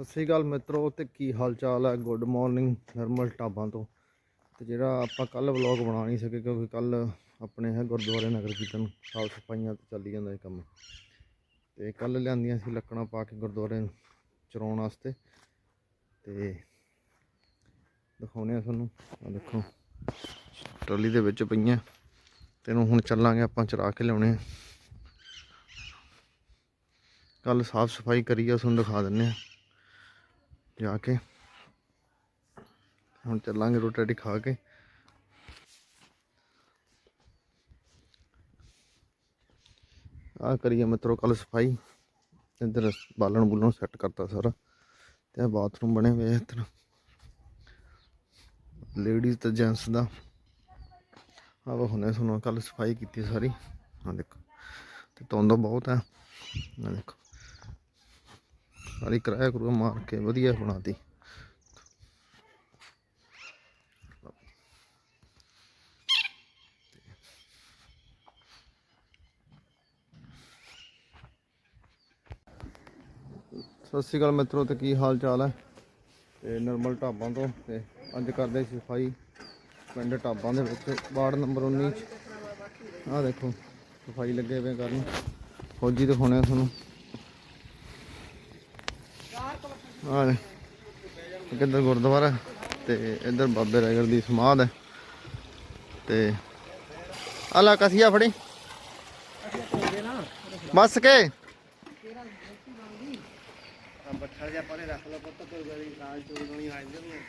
ਸਤਿ ਸ੍ਰੀ ਅਕਾਲ ਮਿੱਤਰੋ ਤੇ ਕੀ ਹਾਲ ਚਾਲ ਹੈ? ਗੁੱਡ ਮਾਰਨਿੰਗ ਨਰਮਲ ਢਾਬਾਂ ਤੋਂ। ਤੇ ਜਿਹੜਾ ਆਪਾਂ ਕੱਲ ਵਲੌਗ ਬਣਾ ਨਹੀਂ ਸਕੇ ਕਿਉਂਕਿ ਕੱਲ ਆਪਣੇ ਹੈ ਗੁਰਦੁਆਰੇ ਨਗਰ ਕੀਰਤਨ ਸਾਫ਼ ਸਫਾਈਆਂ ਤੇ ਚੱਲੀ ਜਾਂਦਾ ਇਹ ਕੰਮ। ਤੇ ਕੱਲ ਲਿਆਂਦੀਆਂ ਸੀ ਲੱਕੜਾਂ ਪਾ ਕੇ ਗੁਰਦੁਆਰੇ ਚਰਾਉਣ ਵਾਸਤੇ। ਤੇ ਦਿਖਾਉਣੇ ਆ ਤੁਹਾਨੂੰ। ਆ ਦੇਖੋ, ਟਰਾਲੀ ਦੇ ਵਿੱਚ ਪਈਆਂ। ਤੈਨੂੰ ਹੁਣ ਚੱਲਾਂਗੇ ਆਪਾਂ ਚਰਾ ਕੇ ਲਿਆਉਣੇ ਆ। ਕੱਲ ਸਾਫ਼ ਸਫ਼ਾਈ ਕਰੀ ਆ ਤੁਹਾਨੂੰ ਦਿਖਾ ਦਿੰਨੇ ਆ। ਜਾ ਕੇ। ਹੁਣ ਚੱਲਾਂਗੇ ਰੋਟੀ ਰਾਟੀ ਖਾ ਕੇ। ਆ ਕਰੀਏ ਮਿੱਤਰੋ ਕੱਲ ਸਫ਼ਾਈ। ਇੱਧਰ ਬਾਲਣ ਬੁਲਣ ਸੈੱਟ ਕਰਤਾ ਸਾਰਾ ਤੇ ਬਾਥਰੂਮ ਬਣੇ ਹੋਏ ਇੱਧਰ। ਲੇਡੀਜ਼ ਤੇ ਜੈਂਟਸ ਦਾ। ਆ ਵਾ ਹੁਣੇ ਸੁਣੋ ਕੱਲ ਸਫ਼ਾਈ ਕੀਤੀ ਸਾਰੀ। ਆ ਦੇਖੋ। ਤੇ ਧੁੰਦ ਬਹੁਤ ਹੈ ਆ ਦੇਖੋ। ਸਾਰੀ ਕਿਰਾਇਆ ਕਰੂਆ ਮਾਰ ਕੇ ਵਧੀਆ ਬਣਾਤੀ ਸਤਿ ਸ਼੍ਰੀ ਅਕਾਲ ਮਿੱਤਰੋ, ਤੇ ਕੀ ਹਾਲ ਚਾਲ ਹੈ? ਤੇ ਨਰਮਲ ਢਾਬਾਂ ਤੋਂ ਤੇ ਅੱਜ ਕਰਦੇ ਸਫ਼ਾਈ ਪਿੰਡ ਢਾਬਾਂ ਦੇ ਵਿੱਚ, ਵਾਰਡ ਨੰਬਰ 19 ਚ। ਆਹ ਦੇਖੋ, ਸਫ਼ਾਈ ਲੱਗੇ ਪਏ ਕਰਨ। ਫੌਜੀ ਦਿਖਾਉਣੇ ਆ ਤੁਹਾਨੂੰ। ਆਹ ਲੈ। ਇੱਧਰ ਗੁਰਦੁਆਰਾ ਤੇ ਇੱਧਰ ਬਾਬੇ ਰਗੜ ਦੀ ਸਮਾਧ ਹੈ ਤੇ ਆਲਾ ਕਸੀਆ ਫੜੀ ਬਸ ਕੇ ਬੱਠਾ ਜਿਹਾ ਪਰੇ ਰੱਖ ਲਓ ਪੁੱਤ ਕੋਈ ਗਲੀ ਨਾਲ ਚੋਰੀ ਨਹੀਂ ਆ ਜਾਂਦੀ